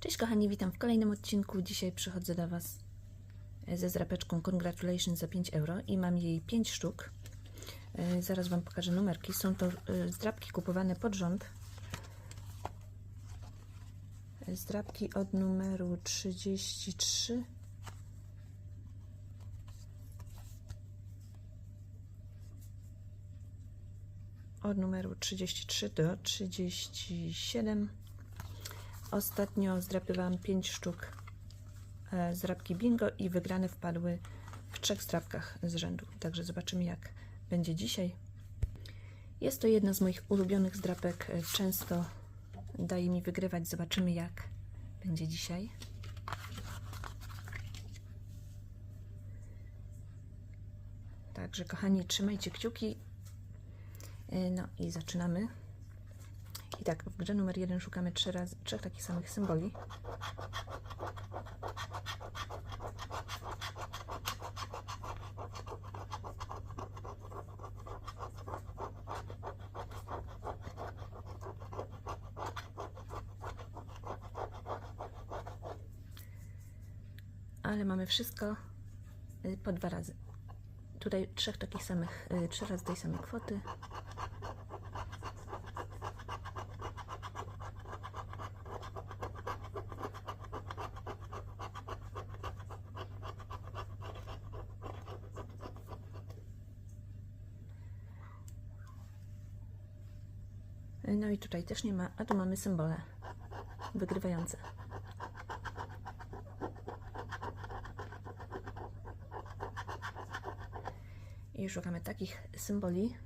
Cześć kochani, witam w kolejnym odcinku. Dzisiaj przychodzę do Was ze zrapeczką Congratulations za 5 euro i mam jej 5 sztuk. E, Zaraz Wam pokażę numerki. Są to e, zdrapki kupowane pod rząd. E, Zdrapki od numeru 33 od numeru 33 do 37 Ostatnio zdrapywałam 5 sztuk e, zdrapki bingo i wygrane wpadły w trzech zdrapkach z rzędu. Także zobaczymy jak będzie dzisiaj. Jest to jedna z moich ulubionych zdrapek. e, Często daje mi wygrywać. Zobaczymy jak będzie dzisiaj. Także kochani, trzymajcie kciuki. E, No i zaczynamy. I tak, w grze numer jeden szukamy trzy razy, trzech takich samych symboli. Ale mamy wszystko y, po dwa razy. Tutaj trzech takich samych, y, trzy razy tej samej kwoty. No i tutaj też nie ma, a tu mamy symbole wygrywające. I szukamy takich symboli.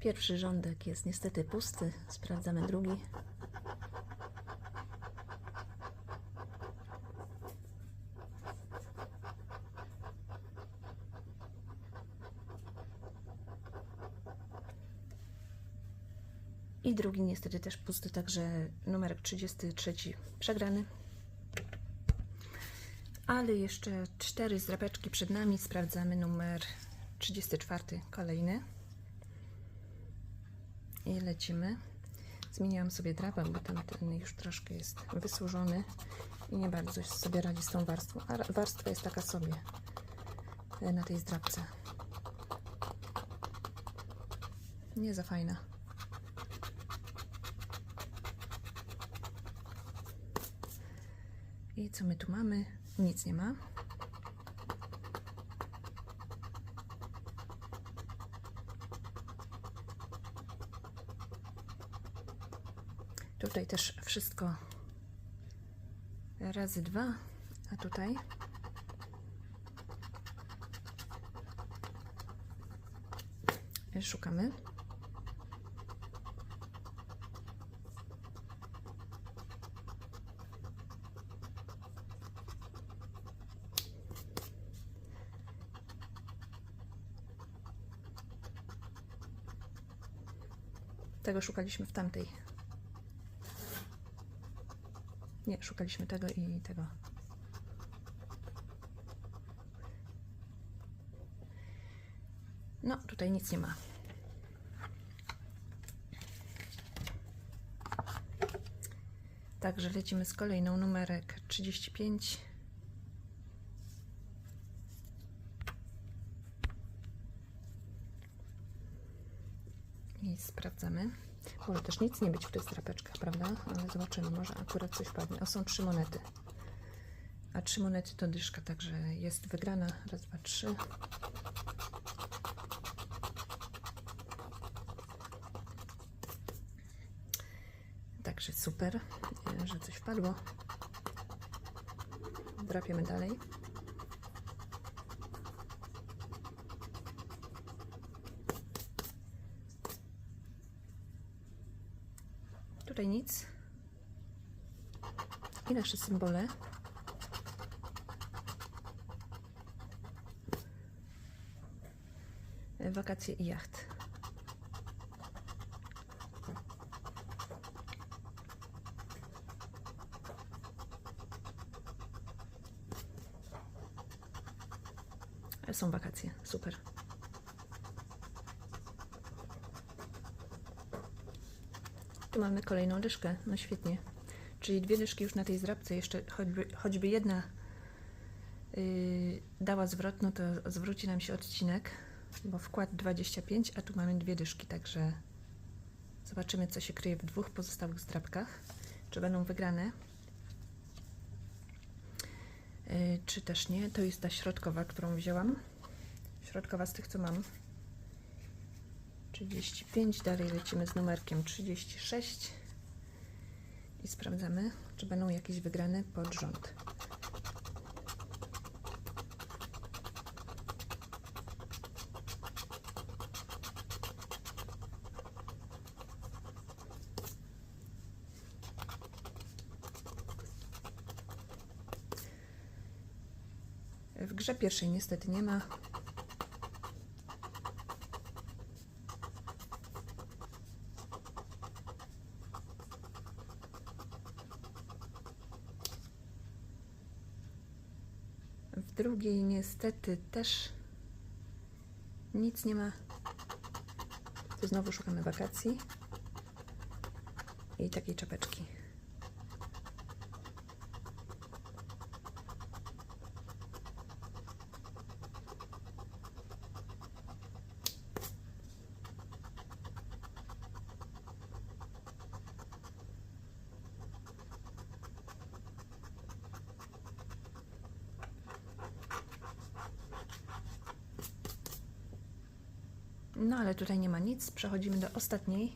Pierwszy rządek jest niestety pusty. Sprawdzamy drugi. I drugi niestety też pusty, także numerek 33 przegrany. Ale jeszcze cztery zdrapeczki przed nami. Sprawdzamy numer 34, kolejny. I lecimy. Zmieniłam sobie drapę, bo tamten już troszkę jest wysłużony i nie bardzo sobie radzi z tą warstwą. A warstwa jest taka sobie e, na tej zdrapce. Nie za fajna. I co my tu mamy? Nic nie ma. Tutaj też wszystko razy dwa, a tutaj szukamy. Tego szukaliśmy w tamtej. Nie, szukaliśmy tego i tego. No, tutaj nic nie ma. Także lecimy z kolejną numerek 35. Sprawdzamy. Może też nic nie być w tych strapeczkach, prawda? Ale zobaczymy, może akurat coś padnie. O, są trzy monety. A trzy monety to dyszka, także jest wygrana. Raz, dwa, trzy. Także super, e, że coś wpadło. Drapiemy dalej. Tutaj nic. I nasze symbole. Wakacje i jacht. Ale są wakacje, super. Tu mamy kolejną dyszkę, no świetnie. Czyli dwie dyszki już na tej zrabce, jeszcze choćby, choćby jedna yy, dała zwrot, no to zwróci nam się odcinek, bo wkład 25, a tu mamy dwie dyszki, także zobaczymy, co się kryje w dwóch pozostałych zdrabkach. Czy będą wygrane, yy, czy też nie. To jest ta środkowa, którą wzięłam. Środkowa z tych, co mam. 35, dalej lecimy z numerkiem 36 i sprawdzamy, czy będą jakieś wygrane pod rząd. W grze pierwszej niestety nie ma. Drugiej niestety też nic nie ma. Tu znowu szukamy wakacji i takiej czapeczki. No ale tutaj nie ma nic. Przechodzimy do ostatniej.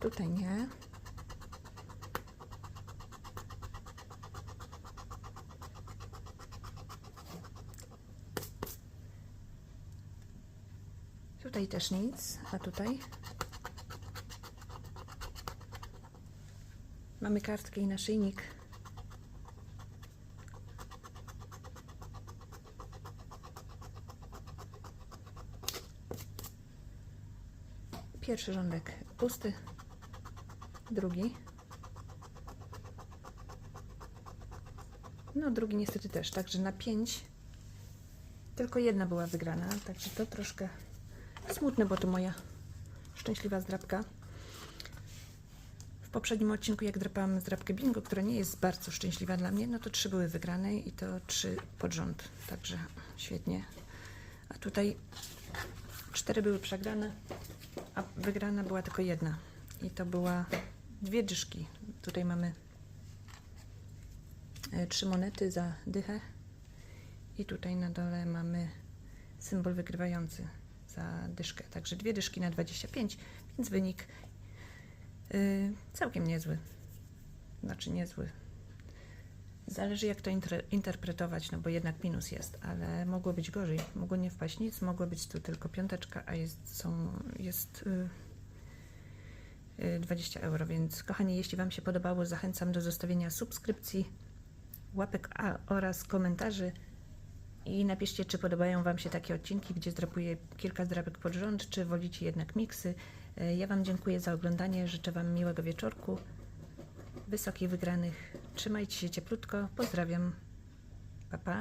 Tutaj nie. Tutaj też nic, a tutaj mamy kartkę i naszyjnik. Pierwszy rządek pusty, drugi. No, drugi niestety też, także na pięć tylko jedna była wygrana, także to troszkę smutne, bo to moja szczęśliwa zdrabka. W poprzednim odcinku, jak drapałam zdrabkę bingo, która nie jest bardzo szczęśliwa dla mnie, no to trzy były wygrane i to trzy pod rząd, także świetnie. A tutaj cztery były przegrane, a wygrana była tylko jedna. I to była dwie dyszki. Tutaj mamy e, trzy monety za dychę i tutaj na dole mamy symbol wygrywający za dyszkę. Także dwie dyszki na 25, więc wynik yy, całkiem niezły. Znaczy niezły. Zależy jak to inter interpretować, no bo jednak minus jest, ale mogło być gorzej. Mogło nie wpaść nic, mogło być tu tylko piąteczka, a jest, są, jest yy, yy, 20 euro. Więc kochani, jeśli Wam się podobało, zachęcam do zostawienia subskrypcji, łapek a oraz komentarzy. I napiszcie, czy podobają Wam się takie odcinki, gdzie zdrapuję kilka zdrapek pod rząd, czy wolicie jednak miksy. E, Ja Wam dziękuję za oglądanie, życzę Wam miłego wieczorku, wysokich wygranych. Trzymajcie się cieplutko, pozdrawiam. Pa, pa.